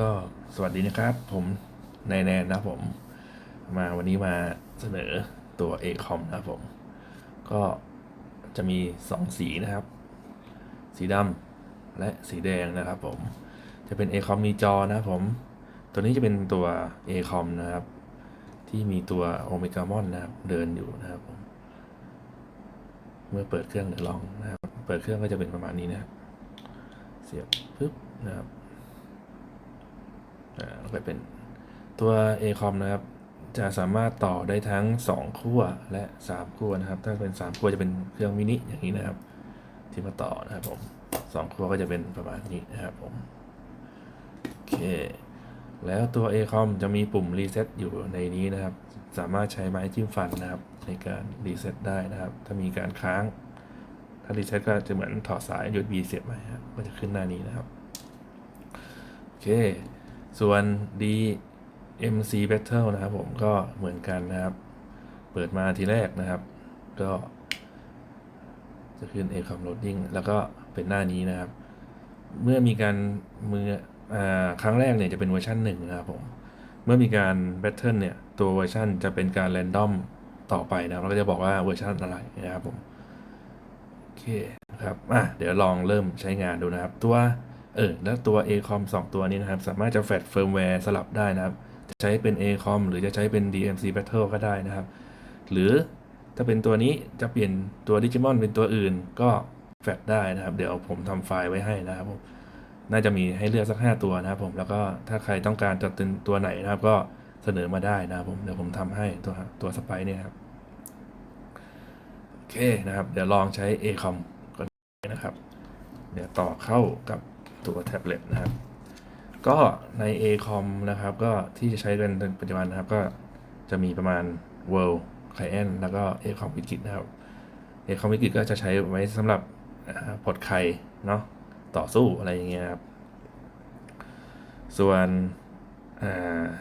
ก็สวัสดีนะครับ ผมนายแนนนะผม มาวันนี้มาเสนอตัว ACOM นะครับผม ก็จะมีสองสีนะครับ สีดำและสีแดงนะครับผม จะเป็น ACOM มีจอนะครับผม ตัวนี้จะเป็นตัว ACOM นะครับ ที่มีตัว Omega Mon นะครับ เดินอยู่นะครับผมเมื่อเปิดเครื่องเดี๋ยวลองนะครับ เปิดเครื่องก็จะเป็นประมาณนี้นะครับ เสียบปึ๊บนะครับ ก็เป็นตัว ACOM นะครับ จะสามารถต่อได้ทั้ง 2 ขั้วและ 3 ขั้วนะครับ ถ้าเป็น 3 ขั้วจะเป็นเครื่องมินิอย่างนี้นะครับ ที่มาต่อนะครับผม2ขั้วก็จะเป็นประมาณนี้นะครับผมโอเคแล้วตัว ACOM จะมีปุ่มรีเซ็ตอยู่ในนี้นะครับ สามารถใช้ไม้จิ้มฟันนะครับ ในการรีเซ็ตได้นะครับ ถ้ามีการค้าง ถ้ารีเซ็ตก็จะเหมือนถอดสาย USB เสียบใหม่ครับก็จะขึ้นหน้านี้นะครับ โอเค ส่วน DMC Battle นะครับผมก็เหมือนกันนะครับ เปิดมาทีแรกนะครับ ก็จะขึ้น ACOM Loading แล้วก็เป็นหน้านี้นะครับ เมื่อมีการมืออครั้งแรกเนี่ยจะเป็นเวอร์ชันหนึ่งนะครับผม เมื่อมีการ Battle เนี่ย ตัวเวอร์ชันจะเป็นการ Random ต่อไปนะครับแล้วก็จะบอกว่าเวอร์ชันอะไรนะครับผม โอเคนะครับ อะ เดี๋ยวลองเริ่มใช้งานดูนะครับ ตัว เออแล้วตัว ACOM 2 ตัวนี้นะครับ สามารถจะแฟดเฟิร์มแวร์สลับได้นะครับ จะใช้เป็น ACOM หรือจะใช้เป็น DMC Battle ก็ได้นะครับ หรือถ้าเป็นตัวนี้จะเปลี่ยนตัว Digimon เป็นตัวอื่นก็แฟดได้นะครับ เดี๋ยวผมทำไฟล์ไว้ให้นะครับผมน่าจะมีให้เลือกสัก 5 ตัวนะครับผมแล้วก็ถ้าใครต้องการจะเป็นตัวไหนนะครับ ก็เสนอมาได้นะครับผมเดี๋ยวผมทำให้ตัวตัวสไปเนี่ยครับโอเคนะครับ เดี๋ยวลองใช้ ACOM ก่อนนะครับ เดี๋ยวต่อเข้ากับ ตัวแท็บเล็ตนะครับ ก็ใน ACOM นะครับ ก็ที่จะใช้กันในปัจจุบันนะครับ ก็จะมีประมาณ World Client แล้วก็ ACOM w i k i t นะครับ ACOM w i k i t ก็จะใช้ไว้สำหรับอ่าปลดไข่เนาะต่อสู้อะไรอย่างเงี้ยครับ ส่วน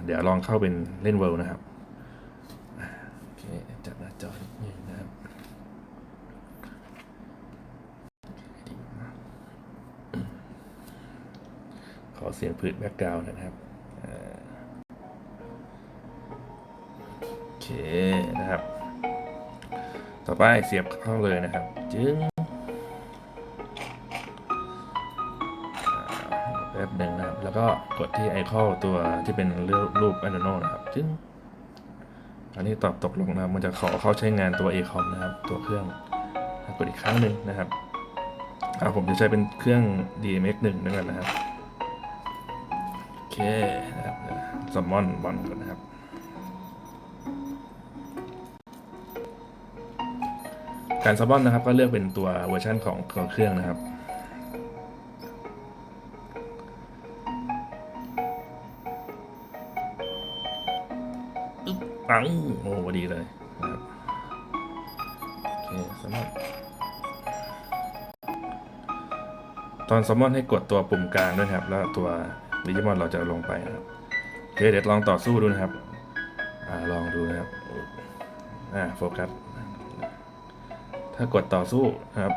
เดี๋ยวลองเข้าเป็นเล่น World นะครับโอเคจัดหน้าจอนิดนึงนะครับ ขอ เสียงพืชแบ็กกราวน์นะครับโอเคนะครับ ต่อไปเสียบเข้าเลยนะครับ จึงแป๊บหนึ่งนะครับ แล้วก็กดที่ไอคอนตัวที่เป็นรูปอนโนนะครับ จึงอันนี้ตอบตกลงนะครับมันจะขอเข้าใช้งานตัว ACOM นะครับ ตัวเครื่องกดอีกครั้งหนึ่งนะครับอ่าผมจะใช้เป็นเครื่อง DMX 1ด้วยกันนะครับ นะครับซมอนบอลก่อนนะครับ การซัมมอนนะครับก็เลือกเป็นตัวเวอร์ชันของของเครื่องนะครับปังโอ้พอดีเลยนะครับโอเคซัมอนตอนซัมมอนให้กดตัวปุ่มกลางด้วยครับ แล้วตัว ดิจิมอนเราจะลงไปนะครับโอเคเดี๋ยวลองต่อสู้ดูนะครับอลองดูนะครับอ่าโฟกัสถ้ากดต่อสู้นะครับ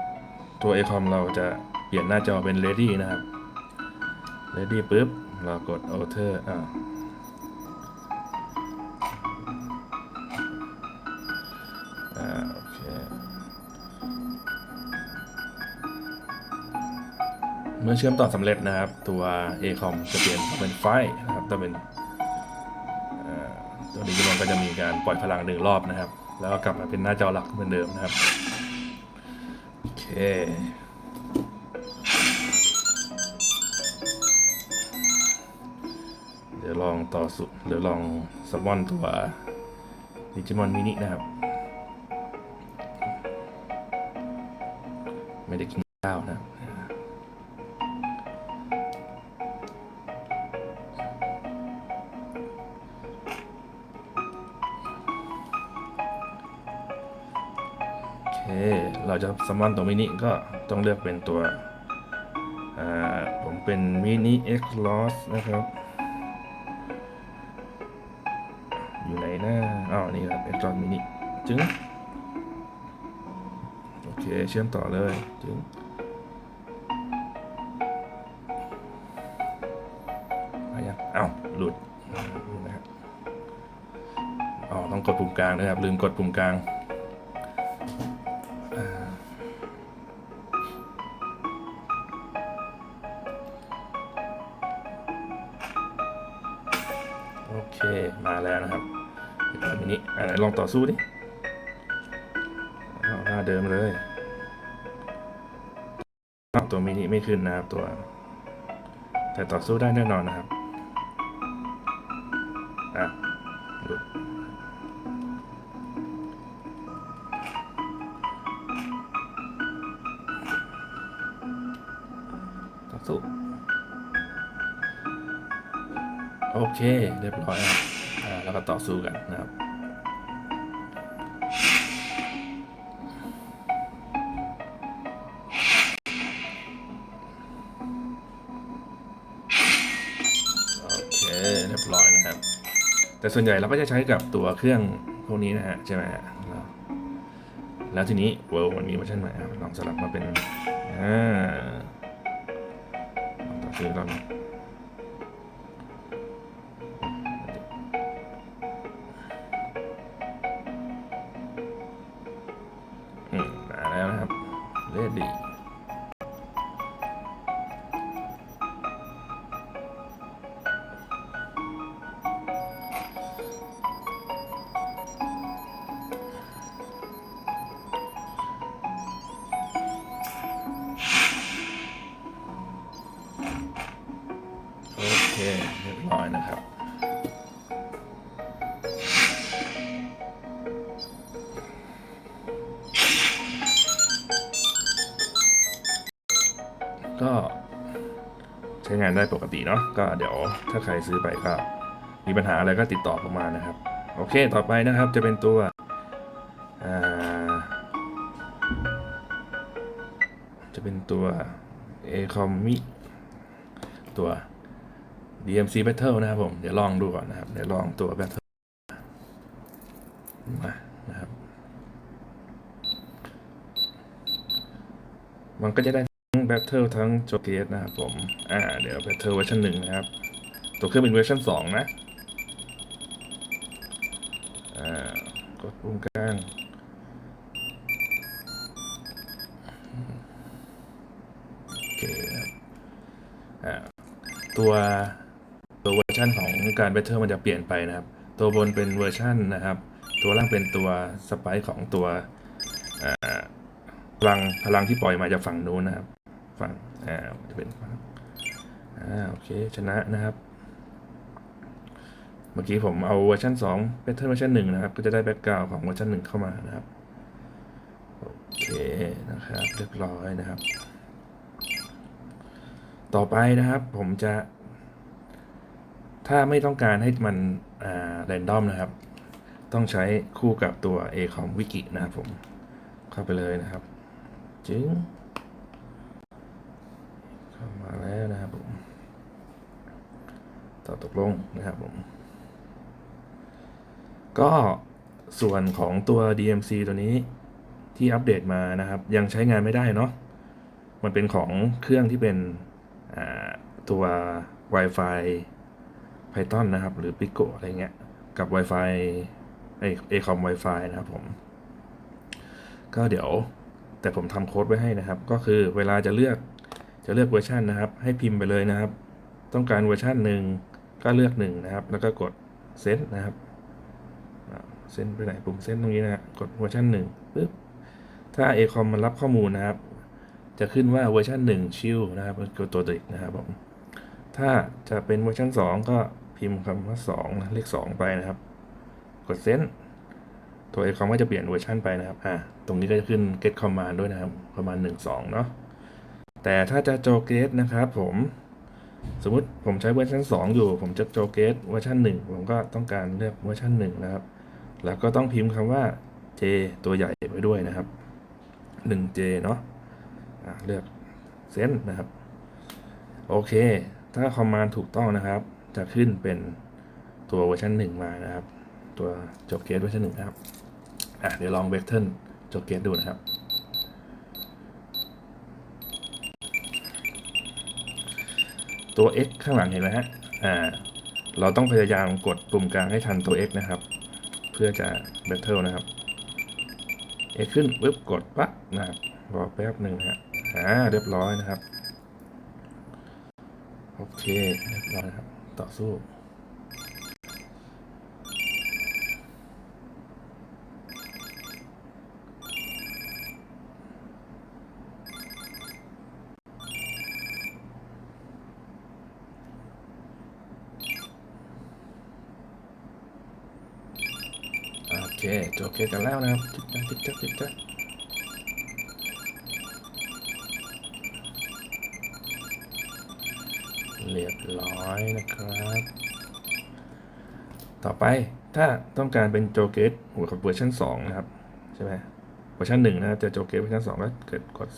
ตัวไอคอมเราจะเปลี่ยนหน้าจอเป็น ready นะครับ ready ปุ๊บเรากด alter อ่าอ่า เมื่อเชื่อมต่อสำเร็จนะครับ ตัว ACOM จะเปลี่ยนเป็นไฟนะครับจะเป็นตัวนี้มันก็จะมีการปล่อยพลังหนึ่งรอบนะครับ แล้วก็กลับมาเป็นหน้าจอหลักเหมือนเดิมนะครับโอเคเดี๋ยวลองต่อสุดเดี๋ยวลองสมอนตัวดิจิมอนมินินะครับไม่ได้ เคเราจะสมอนตัวมินิก็ต้องเลือกเป็นตัวผมเป็นมินิ X Loss นะครับ อยู่ไหนหน้าอ๋อนี่ครับ X Loss Mini จึงโอเค เชื่อมต่อเลยจึงพยากเอ้าหลุดนะครับอ๋อ ต้องกดปุ่มกลางนะครับ ลืมกดปุ่มกลาง ลองต่อสู้ดิเอาหน้าเดิมเลยตัวมินิไม่ขึ้นนะครับตัว แต่ต่อสู้ได้แน่นอนนะครับอะต่อสู้โอเค เรียบร้อยครับอ่าแล้วก็ต่อสู้กันนะครับ นะครับ แต่ส่วนใหญ่เราก็จะใช้กับตัวเครื่องพวกนี้นะฮะใช่ไหมฮะแล้วทีนี้เวิร์มันมีเวอร์ชันใหม่ลองสลับมาเป็นอ่าต่อชื่อรอบหนึงานได้ปกติเนาะก็เดี๋ยวถ้าใครซื้อไปก็มีปัญหาอะไรก็ติดต่อผมมานะครับ โอเคต่อไปนะครับจะเป็นตัวจะเป็นตัว a c o m m i ตัว DMC Battle นะครับผม เดี๋ยวลองดูก่อนนะครับ เดี๋ยวลองตัว Battle มานะครับ มันก็จะได้ ทั้ง Battle ทั้ง j o g a t e นะครับผม อ่า เดี๋ยว Battle เวอร์ชันหนึ่งนะครับ ตัวเครื่องเป็นเวอร์ชันสองนะ อ่า กดปุ่มกลางโอเคครับอ่า ตัวตัวเวอร์ชันของการเบ t เ e อร์มันจะเปลี่ยนไปนะครับ ตัวบนเป็นเวอร์ชันนะครับ ตัวล่างเป็นตัวสไปค์ของตัวพลังพลังที่ปล่อยมาจากฝั่งนู้นนะครับ ฝั่งอ่าจะเป็นฝั่งอ่าโอเคชนะนะครับ เมื่อกี้ผมเอาเวอร์ชัน2 b a t t l e เวอร์ชัน1นะครับ ก็จะได้แบ็กกราวของเวอร์ชัน1เข้ามานะครับโอเคนะครับเรียบร้อยนะครับ ต่อไปนะครับผมจะ ถ้าไม่ต้องการให้มันอ่าแรนดอมนะครับ ต้องใช้คู่กับตัว a c o m Wiki นะครับผมเข้าไปเลยนะครับ จึง มาแล้วนะครับผมต่อตกลงนะครับผม ก็ส่วนของตัว DMC ตัวนี้ที่อัปเดตมานะครับ ยังใช้งานไม่ได้เนาะมันเป็นของเครื่องที่เป็นตัว Wi-Fi Python นะครับ หรือ Pico อะไรเงี้ย กับ Wi-Fi ไอเอคอม Wi-Fi นะครับผม ก็เดี๋ยวแต่ผมทำโค้ดไว้ให้นะครับ ก็คือเวลาจะเลือก จะเลือกเวอร์ชันนะครับ ให้พิมพ์ไปเลยนะครับ ต้องการเวอร์ชันหนึ่งก็เลือกหนึ่งนะครับ แล้วก็กดเซนนะครับเซนไปไหนปุ่มเซนตรงนี้นะกดเวอร์ชันหนึ่งปึ๊บถ้า a c o m มันรับข้อมูลนะครับ จะขึ้นว่าเวอร์ชัน1ชิลนะครับคือตัวเด็กนะครับผมถ้าจะเป็นเวอร์ชัน2 ก็พิมพ์คำว่า2นะเลข2 ไปนะครับ กดเซนตัวเอคอมก็จะเปลี่ยนเวอร์ชันไปนะครับอ่าตรงนี้ก็จะขึ้น get command ด้วยนะครับ ประมาณ 1 2 เนาะ แต่ถ้าจะโจเกตนะครับผมสมมติผมใช้เวอร์ชัน2 อยู่ ผมจะโจเกตเวอร์ชัน1 ผมก็ต้องการเลือกเวอร์ชัน1 นะครับ แล้วก็ต้องพิมพ์คำว่า J ตัวใหญ่ไว้ด้วยนะครับ 1J เนาะอ่าเลือกเซนนะครับ โอเค ถ้าคอมมานด์ถูกต้องนะครับ จะขึ้นเป็นตัวเวอร์ชันหนึ่งมานะครับ ตัวโจเกตเวอร์ชันหนึ่งนะครับอะเดี๋ยวลองเวกเทิลจเกตดูนะครับ ตัว x ข้างหลังเห็นไหมฮะ อ่า เราต้องพยายามกดปุ่มกลางให้ทันตัว X นะครับ เพื่อจะ Battle นะครับ X ขึ้นปุ๊บกดปั๊บนะครับรอแป๊บหนึ่งฮะ อ่า เรียบร้อยนะครับ โอเค เรียบร้อยครับ ต่อสู้ โอ เคจบเกมกันแล้วนะครับจิ๊กจ๊กจิ๊กจ๊กจิ๊กจ๊กเรียบร้อยนะครับ ต่อไปถ้าต้องการเป็นโจเกตหัวกับเวอร์ชัน2 นะครับ ใช่ไหมเวอร์ชัน1นะครับจะโจเกตเวอร์ชัน2 ก็เกิดกด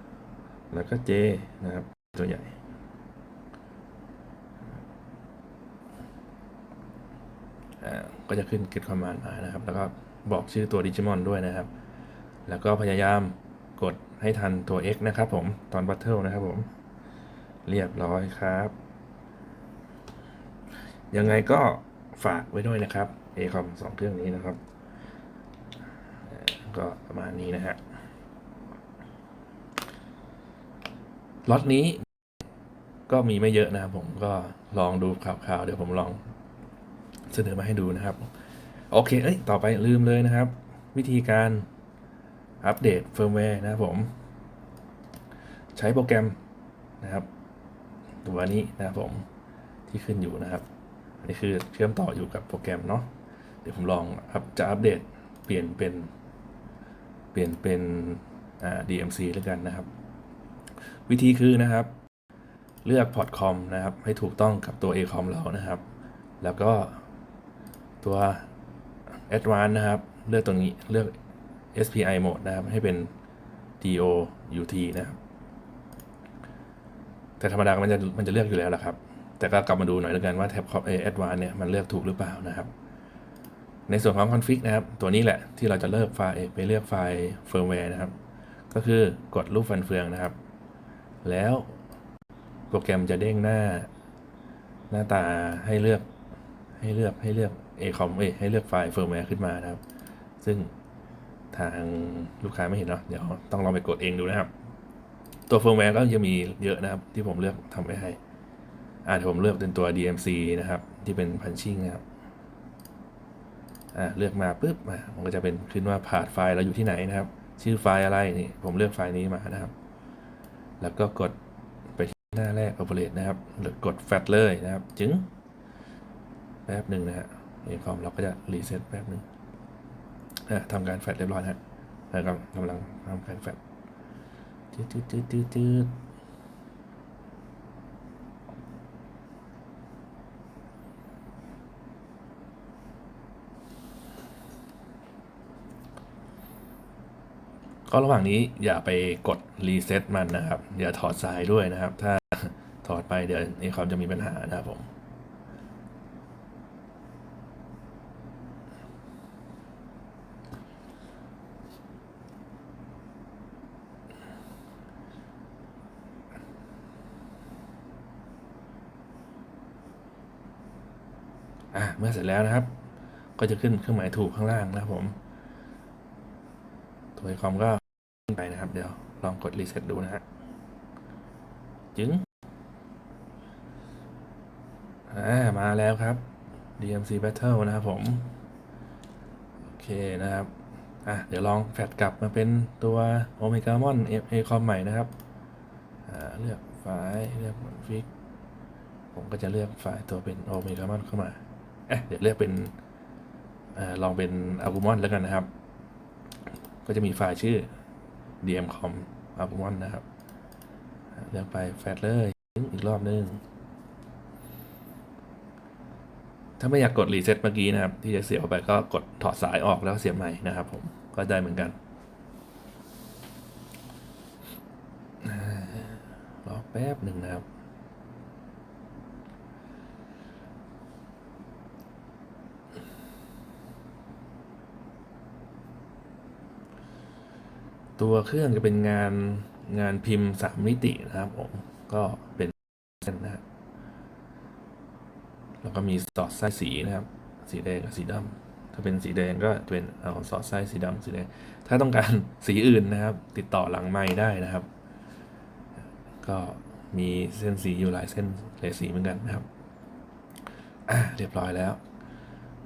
2 แล้วก็ J นะครับ ตัวใหญ่ อ่า ก็จะขึ้น get command มานะครับ แล้วก็บอกชื่อตัวดิจิมอนด้วยนะครับ แล้วก็พยายามกดให้ทันตัว X นะครับผมตอน battle นะครับผม เรียบร้อยครับ ยังไงก็ฝากไว้ด้วยนะครับ ACOM สองเครื่องนี้นะครับ ก็ประมาณนี้นะฮะล็อตนี้ก็มีไม่เยอะนะครับผมก็ลองดูข่าวๆเดี๋ยวผมลอง เสนอมาให้ดูนะครับ โอเค เอ้ย ต่อไปลืมเลยนะครับ วิธีการอัปเดตเฟิร์มแวร์นะครับผม ใช้โปรแกรมนะครับ ตัวนี้นะครับผมที่ขึ้นอยู่นะครับ อันนี้คือเชื่อมต่ออยู่กับโปรแกรมเนาะเดี๋ยวผมลองครับจะอัปเดตเปลี่ยนเป็นเปลี่ยนเป็นอ่า DMC แล้วกันนะครับ วิธีคือนะครับ เลือกพอร์ตคอมนะครับ ให้ถูกต้องกับตัว ACOM เรานะครับ แล้วก็ ตัว Advanced นะครับ เลือกตรงนี้เลือก SPI mode นะครับ ให้เป็น DOUT นะครับ แต่ธรรมดามันจะมันจะเลือกอยู่แล้วละครับ แต่ก็กลับมาดูหน่อยแล้วกันว่าแท็บคอมเอ Advanced เนี่ยมันเลือกถูกหรือเปล่านะครับ ในส่วนของ config นะครับ ตัวนี้แหละที่เราจะเลือกไฟล์ไปเลือกไฟล์ firmware นะครับ ก็คือกดรูปฟันเฟืองนะครับ แล้วโปรแกรมจะเด้งหน้า หน้าตาให้เลือกให้เลือกให้เลือก ACOM เอ้ยให้เลือกไฟล์ firmware ขึ้นมานะครับ ซึ่งทางลูกค้าไม่เห็นเนาะเดี๋ยวต้องลองไปกดเองดูนะครับ ตัว firmware ก็จะมีเยอะนะครับ ที่ผมเลือกทำไว้ให้อ่าเดี๋ยวผมเลือกเป็นตัว DMC นะครับ ที่เป็น punching นะครับอ่าเลือกมาปุ๊บมามันก็จะเป็นขึ้นว่าพาดไฟล์เราอยู่ที่ไหนนะครับ ชื่อไฟล์อะไรนี่ผมเลือกไฟล์นี้มานะครับ แล้วก็กดไปที่หน้าแรก operate นะครับหรือกด fat เลยนะครับ จึงแป๊บหนึ่งนะฮะ เอคอมเราก็จะรีเซ็ตแป๊บหนึ่งอะทำการแฟลชเรียบร้อยฮะแล้วก็กำลังทำการแฟลชจืดจืดจืดจืดจืดก็ระหว่างนี้อย่าไปกดรีเซ็ตมันนะครับ อย่าถอดสายด้วยนะครับ ถ้าถอดไปเดี๋ยวเอคอมจะมีปัญหานะครับผม เมื่อเสร็จแล้วนะครับ ก็จะขึ้นเครื่องหมายถูกข้างล่างนะครับผมตัวไอคอมก็ขึ้นไปนะครับ เดี๋ยวลองกดรีเซ็ตดูนะฮะจึงอ่ามาแล้วครับ DMC Battle นะครับผม โอเคนะครับอะเดี๋ยวลองแฟลชกลับมาเป็นตัว Omega Mon A com ใหม่นะครับอ่าเลือกไฟล์เลือกฟิกผมก็จะเลือกไฟล์ตัวเป็น Omega Mon เข้ามา เอ๊ะเดี๋ยวเลือกเป็นอลองเป็น Agumon แล้วกันนะครับ ก็จะมีไฟล์ชื่อ dmcom agumon นะครับ เลือกไปแฟลชเลยอีกรอบนึง ถ้าไม่อยากกดรีเซ็ตเมื่อกี้นะครับ ที่จะเสียบไปก็กดถอดสายออกแล้วเสียบใหม่นะครับ ผมก็ได้เหมือนกันรอแป๊บหนึ่งนะครับ ตัวเครื่องจะเป็นงานงานพิมพ์สามมิตินะครับผมก็เป็นเส้นนะแล้วก็มีสอดไส้สีนะครับ สีแดงกับสีดำถ้าเป็นสีแดงก็เป็นเอาสอดไส้สีดำสีแดงถ้าต้องการสีอื่นนะครับ ติดต่อหลังไม้ได้นะครับ ก็มีเส้นสีอยู่หลายเส้นหลายสีเหมือนกันนะครับอะเรียบร้อยแล้ว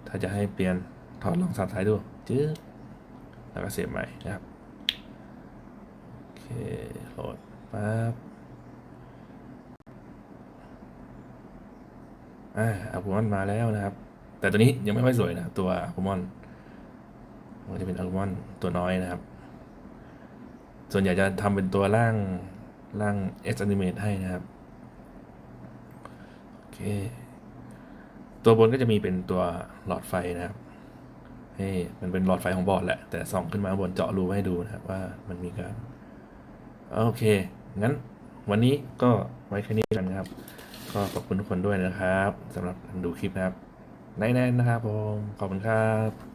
ถ้าจะให้เปลี่ยนถอดลองสับท้ายดูจื๊ดแล้วก็เสียบใหม่นะครับ เค โหลดปั๊บอ่าอาคูมอนมาแล้วนะครับ แต่ตัวนี้ยังไม่ค่อยสวยนะตัวอาคูมอนมันจะเป็นอาคูมอนตัวน้อยนะครับ ส่วนใหญ่จะทำเป็นตัวร่างร่าง S Animate ให้นะครับโอเค ตัวบนก็จะมีเป็นตัวหลอดไฟนะครับให้มันเป็นหลอดไฟของบอร์ดแหละ แต่ส่องขึ้นมาบนเจาะรูให้ดูนะครับว่ามันมีการ โอเค งั้นวันนี้ก็ไว้แค่นี้กันครับ ก็ขอบคุณทุกคนด้วยนะครับสำหรับการดูคลิปนะครับแน่ๆนะครับผม ขอบคุณครับ